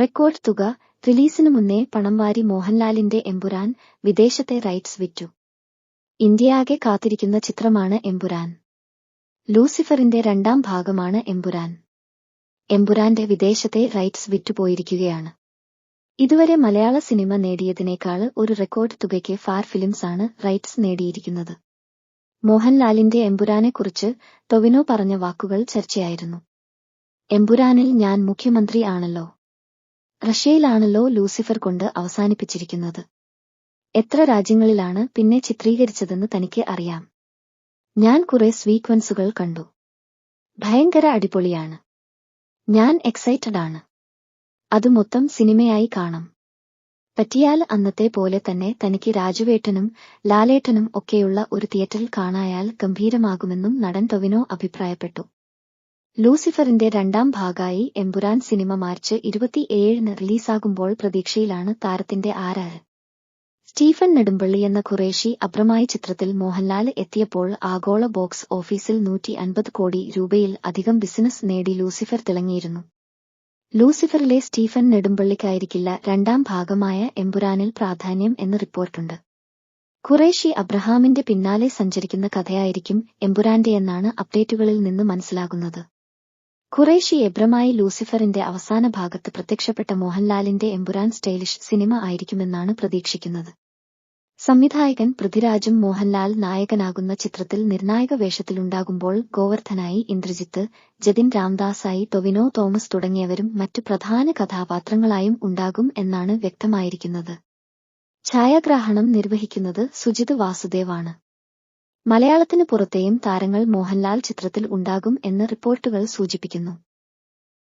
Record തുക റിലീസിനു മുന്നേ പണം വാരി മോഹൻലാലിന്റെ എമ്പുരാൻ വിദേശത്തെ റൈറ്റ്സ് വിറ്റു. ഇന്ത്യയാകെ കാത്തിരിക്കുന്ന ചിത്രമാണ് എമ്പുരാൻ. ലൂസിഫറിന്റെ രണ്ടാം ഭാഗമാണ് എമ്പുരാൻ. എമ്പുരാന്റെ വിദേശത്തെ റൈറ്റ്സ് വിറ്റുപോയിരിക്കുകയാണ് ഇതുവരെ മലയാള സിനിമ നേടിയതിനേക്കാൾ ഒരു റെക്കോർഡ് തുകയ്ക്ക് ഫാർ ഫിലിംസ് ആണ് റൈറ്റ്സ് നേടിയിരിക്കുന്നത്. മോഹൻലാലിന്റെ എമ്പുരാനെക്കുറിച്ച് ടൊവിനോ പറഞ്ഞ വാക്കുകൾ ചർച്ചയായിരുന്നു. എമ്പുരാനിൽ ഞാൻ മുഖ്യമന്ത്രി ആണല്ലോ. റഷ്യയിലാണല്ലോ ലൂസിഫർ കൊണ്ട് അവസാനിപ്പിച്ചിരിക്കുന്നത്. എത്ര രാജ്യങ്ങളിലാണ് പിന്നെ ചിത്രീകരിച്ചതെന്ന് തനിക്ക് അറിയാം. ഞാൻ കുറെ സ്വീക്വൻസുകൾ കണ്ടു. ഭയങ്കര അടിപൊളിയാണ്. ഞാൻ എക്സൈറ്റഡ് ആണ്. അത് മൊത്തം സിനിമയായി കാണാം. പറ്റിയാൽ അന്നത്തെ പോലെ തന്നെ തനിക്ക് രാജുവേട്ടനും ലാലേട്ടനും ഒക്കെയുള്ള ഒരു തിയേറ്ററിൽ കാണായാൽ ഗംഭീരമാകുമെന്നും നടൻ ടൊവിനോ അഭിപ്രായപ്പെട്ടു. ലൂസിഫറിന്റെ രണ്ടാം ഭാഗമായി എമ്പുരാൻ സിനിമ മാർച്ച് ഇരുപത്തിയേഴിന് റിലീസാകുമ്പോൾ പ്രതീക്ഷയിലാണ് താരത്തിന്റെ ആരാര് സ്റ്റീഫൻ നെടുമ്പള്ളി എന്ന ഖുറേഷി അബ്രമായി ചിത്രത്തിൽ മോഹൻലാൽ എത്തിയപ്പോൾ ആഗോള ബോക്സ് ഓഫീസിൽ നൂറ്റി അൻപത് കോടി രൂപയിൽ അധികം ബിസിനസ് നേടി ലൂസിഫർ തിളങ്ങിയിരുന്നു. ലൂസിഫറിലെ സ്റ്റീഫൻ നെടുമ്പള്ളിക്കായിരിക്കില്ല രണ്ടാം ഭാഗമായ എമ്പുരാനിൽ പ്രാധാന്യം എന്ന് റിപ്പോർട്ടുണ്ട്. ഖുറേഷി അബ്രഹാമിന്റെ പിന്നാലെ സഞ്ചരിക്കുന്ന കഥയായിരിക്കും എമ്പുരാന്റെയെന്നാണ് അപ്ഡേറ്റുകളിൽ നിന്ന് മനസ്സിലാകുന്നത്. ഖുറേഷി എബ്രമായി ലൂസിഫറിന്റെ അവസാന ഭാഗത്ത് പ്രത്യക്ഷപ്പെട്ട മോഹൻലാലിന്റെ എംബുരാൻ സ്റ്റൈലിഷ് സിനിമ ആയിരിക്കുമെന്നാണ് പ്രതീക്ഷിക്കുന്നത്. സംവിധായകൻ പൃഥ്വിരാജും മോഹൻലാൽ നായകനാകുന്ന ചിത്രത്തിൽ നിർണായക വേഷത്തിലുണ്ടാകുമ്പോൾ ഗോവർദ്ധനായി ഇന്ദ്രജിത്ത് ജതിൻ രാംദാസായി ടൊവിനോ തോമസ് തുടങ്ങിയവരും മറ്റു പ്രധാന കഥാപാത്രങ്ങളായും ഉണ്ടാകും എന്നാണ് വ്യക്തമായിരിക്കുന്നത്. ഛായാഗ്രാഹണം നിർവഹിക്കുന്നത് സുജിത് വാസുദേവാണ്. മലയാളത്തിന് പുറത്തെയും താരങ്ങൾ മോഹൻലാൽ ചിത്രത്തിൽ ഉണ്ടാകും എന്ന് റിപ്പോർട്ടുകൾ സൂചിപ്പിക്കുന്നു.